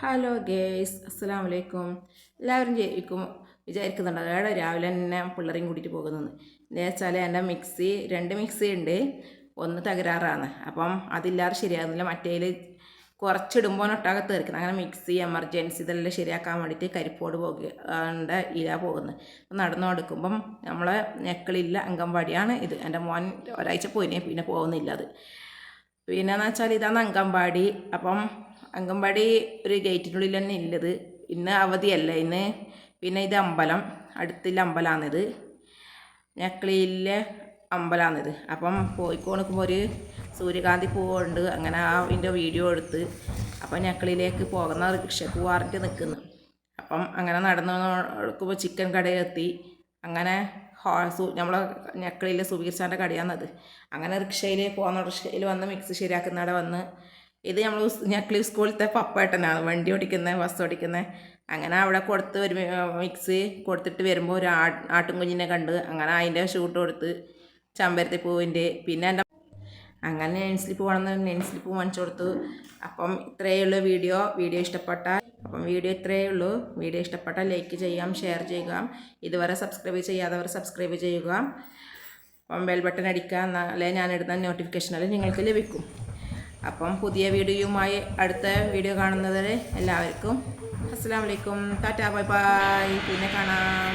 Hello guys അസ്സാം വലൈക്കും എല്ലാവരും ജയിക്കും വിചാരിക്കുന്നുണ്ട് അതായത് രാവിലെ തന്നെ പിള്ളേരെയും കൂട്ടിയിട്ട് പോകുന്നത്. എന്താ വെച്ചാൽ എന്റെ മിക്സി രണ്ട് മിക്സി ഉണ്ട്. ഒന്ന് തകരാറാണ്. അപ്പം അതില്ലാതെ ശരിയാകുന്നില്ല. മറ്റേതിൽ കുറച്ചിടുമ്പോൾ ഒട്ടാകെ തീർക്കുന്നത്. അങ്ങനെ മിക്സി എമർജൻസി ഇതെല്ലാം ശരിയാക്കാൻ വേണ്ടിയിട്ട് കരിപ്പോട് പോകേണ്ട ഇല പോകുന്നത്. നടന്നു കൊടുക്കുമ്പം നമ്മളെ ഞെക്കളില്ല അംഗൻവാടിയാണ് ഇത്. എന്റെ മോൻ ഒരാഴ്ച പോയിനെ പിന്നെ പോകുന്നില്ല അത്. പിന്നെന്ന് വെച്ചാൽ ഇതാണ് അംഗൻവാടി. അപ്പം അംഗൻവാടി ഒരു ഗേറ്റിനുള്ളിൽ തന്നെ ഉള്ളത് ഇന്ന് അവധിയല്ല. ഇന്ന് പിന്നെ ഇത് അമ്പലം. അടുത്തുള്ള അമ്പലമാണിത് ഞക്കളിയിലെ അമ്പലമാണിത് അപ്പം നിൽക്കുമ്പോൾ ഒരു സൂര്യകാന്തി പൂവുണ്ട്. അങ്ങനെ ആ അതിന്റെ വീഡിയോ എടുത്ത് അപ്പം ഞക്കളിയിലേക്ക് പോകുന്ന റിക്ഷക്ക് പോകാറിട്ട് നിൽക്കുന്നു അപ്പം അങ്ങനെ നടന്നു നടക്കുമ്പോൾ ചിക്കൻ കടയിലെത്തി. അങ്ങനെ നമ്മളെ ഞക്കളിയിലെ സുബീർ സാറിന്റെ കടയാണത്. അങ്ങനെ റിക്ഷയിൽ പോകുന്ന റിക്ഷയിൽ വന്ന് മിക്സ് ശരിയാക്കുന്നവിടെ വന്ന് ഇത് നമ്മൾ ഞക്കളി സ്കൂളിലത്തെ പപ്പേട്ടനാണ് വണ്ടി ഓടിക്കുന്നത് ബസ് ഓടിക്കുന്നത് അങ്ങനെ അവിടെ കൊടുത്ത് ഒരു മിക്സ് കൊടുത്തിട്ട് വരുമ്പോൾ ഒരു ആട്ടും കുഞ്ഞിനെ കണ്ട് അങ്ങനെ അതിന്റെ ഷൂട്ട് കൊടുത്ത് ചമ്പരത്തി പൂവിന്റെ പിന്നെ എന്റെ അങ്ങനെ നെയിൻ സ്ലിപ്പ് വേണമെന്ന് നെയിൻ വാങ്ങിച്ചു കൊടുത്തു. അപ്പം ഇത്രയേ ഉള്ളൂ വീഡിയോ. വീഡിയോ ഇഷ്ടപ്പെട്ടാൽ അപ്പം വീഡിയോ ഇത്രയേ ഉള്ളൂ. വീഡിയോ ഇഷ്ടപ്പെട്ടാൽ ലൈക്ക് ചെയ്യാം ഷെയർ ചെയ്യുക. ഇതുവരെ സബ്സ്ക്രൈബ് ചെയ്യാത്തവർ സബ്സ്ക്രൈബ് ചെയ്യുക. അപ്പം ബെൽ ബട്ടൺ അടിക്കുക എന്നാലേ ഞാൻ ഇടുന്ന നോട്ടിഫിക്കേഷനിൽ നിങ്ങൾക്ക് ലഭിക്കും. അപ്പം പുതിയ വീഡിയോയുമായി അടുത്ത വീഡിയോ കാണുന്നവരെ എല്ലാവർക്കും അസ്സാം വലൈക്കും ടാറ്റാ ബൈ ബൈ. പിന്നെ കാണാം.